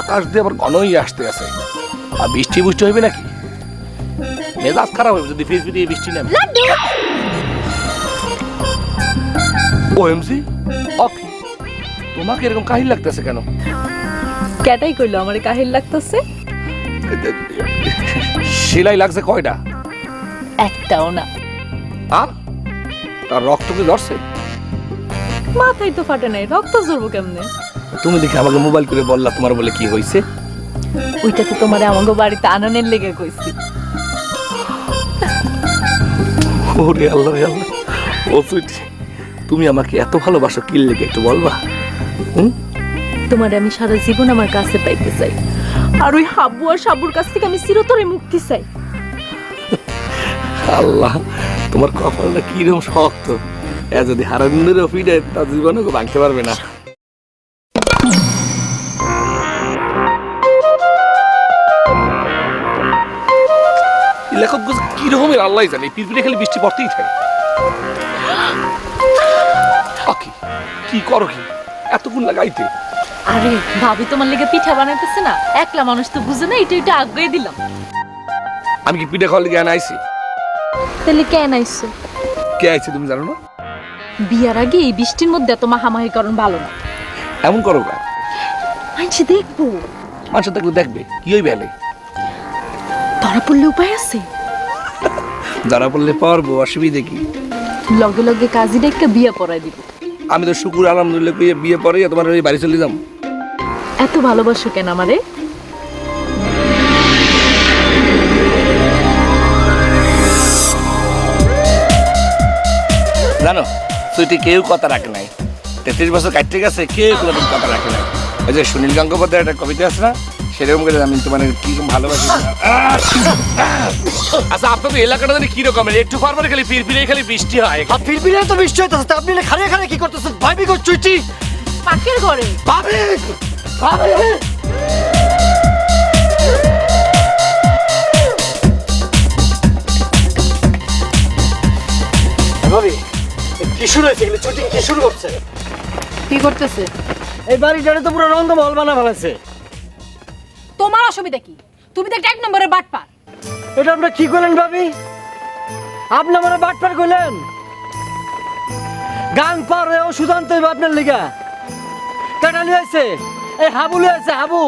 আকাশ দিয়ে আবার ঘনই আসতে আছে। আর বৃষ্টি বৃষ্টি হইবে নাকি? মেজাজ খারাপ হবে যদি ফির ফিরিয়ে বৃষ্টি নেবে ও এমসি অকি তোমাকে এরকম কাহিল লাগতেছে কেন? কেটাই কইলো আমার কাহিল লাগতেছে? সেলাই লাগছে কয়টা? একটাও না। আর? তার রক্ত কি ধরছে? মাথায় তো ফাটে নাই রক্ত জড়বো কেমনে? তুমি দেখে আমাকে মোবাইল করে বললা তোমার বলে কি হয়েছে ওইটা তো তোমার আমাকে বাড়িতে আননের লেগে কইছি। ওরে আল্লাহ আল্লাহ। ও সুইটি তুমি আমাকে এত ভালোবাসো কি লেগে একটু বলবা? হুম? তোমার আমি সারা জীবন আমার কাছে পাইতে চাই। আর ওই হাব্বু আর সাবুর কাছ থেকে আমি চিরতরে মুক্তি চাই। আল্লাহ তোমার কপালটা কীরকম শক্ত। এ যদি হারান্দের ফিরে তার জীবনে ভাঙতে পারবে না। লেখক কি রকমের আল্লাহ জানে পিরপিরে খালি বৃষ্টি পড়তেই থাকে। আকি, কি করো কি? এতক্ষণ লাগাইতে। আরে ভাবি তোমার লেগে পিঠা বানাইতেছে না? একলা মানুষ তো বুঝে না এটা এটা আগ্রহ দিলাম। আমি কি পিঠে খাওয়ার জ্ঞান আইছি? তাহলে কেন আইসো কে আইছে তুমি জানো না? বিয়ার আগে এই বৃষ্টির মধ্যে এত মাহামাহি করণ ভালো না। এমন করো গা। মানছি দেখব। মানুষ দেখলে দেখবে কি হইবে ধরা পড়লে উপায় আছে? যারা পড়লে পারব অসুবিধে কি? লগে লগে কাজী ডেকে বিয়া পড়াই দিব। আমি তো শুকুর আলহামদুলিল্লাহ কইয়া বিয়ে পরে তোমার ওই বাড়ি চলে যাম এত ভালোবাসো কেন আমারে? জানো তুই কেউ কথা রাখে নাই। তেত্রিশ বছর কাটতে গেছে কেউ কোনোদিন কথা রাখে নাই। ওই যে সুনীল গঙ্গোপাধ্যায় একটা কবিতা আছে না? সেরকম করে আমি তোমার কি ভালোবাসি? আচ্ছা আপনাদের এলাকাটা জানি কি রকমের একটু পর পরে খালি ফির ফিরে খালি বৃষ্টি হয়। আর ফিরফিরে তো বৃষ্টি হইতেছে তা আপনি খারে খারে কি করতেছেন? ভাইবি গো চুইটি। পাখির ঘরে। ভাবি! ভাবি! ভাবি কি শুরু হয়েছে? এগুলো চুটিং কি শুরু করছে? কি করতেছে? এই বাড়িটারে তো পুরো রঙ্গমহল বানা ফেলেছে। তোমার অসুবিধা কি? তুমি তো একটা এক নম্বরের বাটপার। এটা আমরা কি করলেন ভাবি? আপনি আমার বাটপার করলেন? গান পার হয়ে ওষুধ আনতে হইবে আপনার লিগা। কেটা নিয়ে আসছে এই হাবু আসছে হাবু।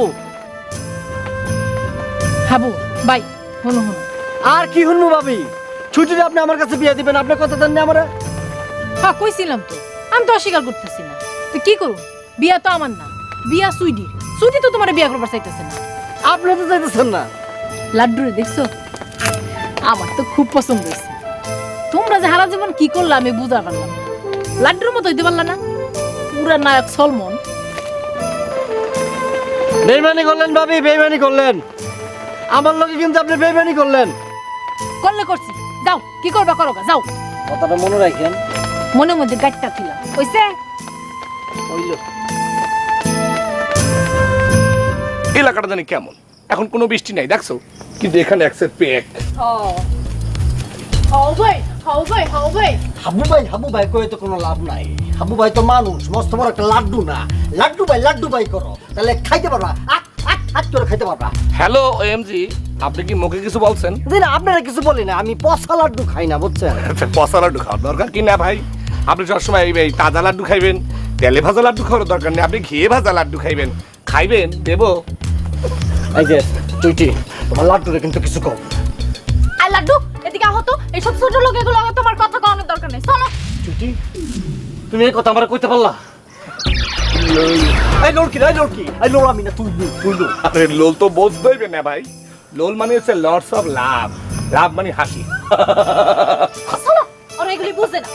হাবু বাই হনু হনু আর কি শুনব ভাবি? ছুটিতে আপনি আমার কাছে বিয়ে দিবেন আপনি কথা দেন না আমার? হ্যাঁ কইছিলাম তো আমি তো অস্বীকার করতেছি না। তো কি করুন বিয়া তো আমার না বিয়া সুইডির। সুইডি তো তোমার বিয়া করবার চাইতেছে না। আপনি তো চাইতেছেন না। লাড্ডুরে দেখছ? আমার তো খুব পছন্দ হয়েছে। তোমরা যে হারা জীবন কি করলে আমি বুঝা পারলাম না। লাড্ডুর মতো হইতে পারলা না। পুরা নায়ক সলমন। বেইমানি করলেন ভাবি বেইমানি করলেন। আমার লোকে কিন্তু আপনি বেইমানি করলেন। করলে করছি। যাও কি করবা করো যাও। কথাটা মনে রাখেন। মনে মধ্যে গাড়িটা ছিল ওইসে হইল। এলাকাটা জানি কেমন। এখন কোনো বৃষ্টি নাই দেখছ? কিন্তু এখানে একসের পেক হবে ভাই হাবু ভাই কয়ে তো কোনো লাভ নাই। হাবু ভাই তো মানুষ মস্ত বড় একটা লাড্ডু না। লাড্ডু ভাই লাড্ডু ভাই করো। তাহলে খাইতে পারবা আট আট আট করে খাইতে পারবা। হ্যালো এমজি আপনি কি মুখে কিছু বলছেন? আপনারা কিছু বলি না আমি পচা লাড্ডু খাই না বুঝছেন? আচ্ছা, পচা লাড্ডু খাওয়ার দরকার কি না ভাই? আপনি সবসময় এই এই তাজা লাড্ডু খাইবেন তেলে ভাজা লাড্ডু খাওয়ার দরকার নেই আপনি ঘিয়ে ভাজা লাড্ডু খাইবেন। খাইবেন? দেবো। এই যে তুইটি তোমার লাড্ডুরে কিন্তু কিছু কম। আই লাড্ডু এদিকে আহত এই ছোট ছোট লোক এগুলো তোমার কথা কওয়ানোর দরকার নেই। চলো। তুইটি তুমি এই কথা আমার কইতে পারলা? এই লড়কি এই লড়কি। এই লোড় আমি না তুই তুই আরে লোল তো বোঝ দইবে না ভাই। লোল মানে হচ্ছে লর্ডস অফ লাভ। লাভ মানে হাসি। চলো ওরা এগুলি বুঝে না।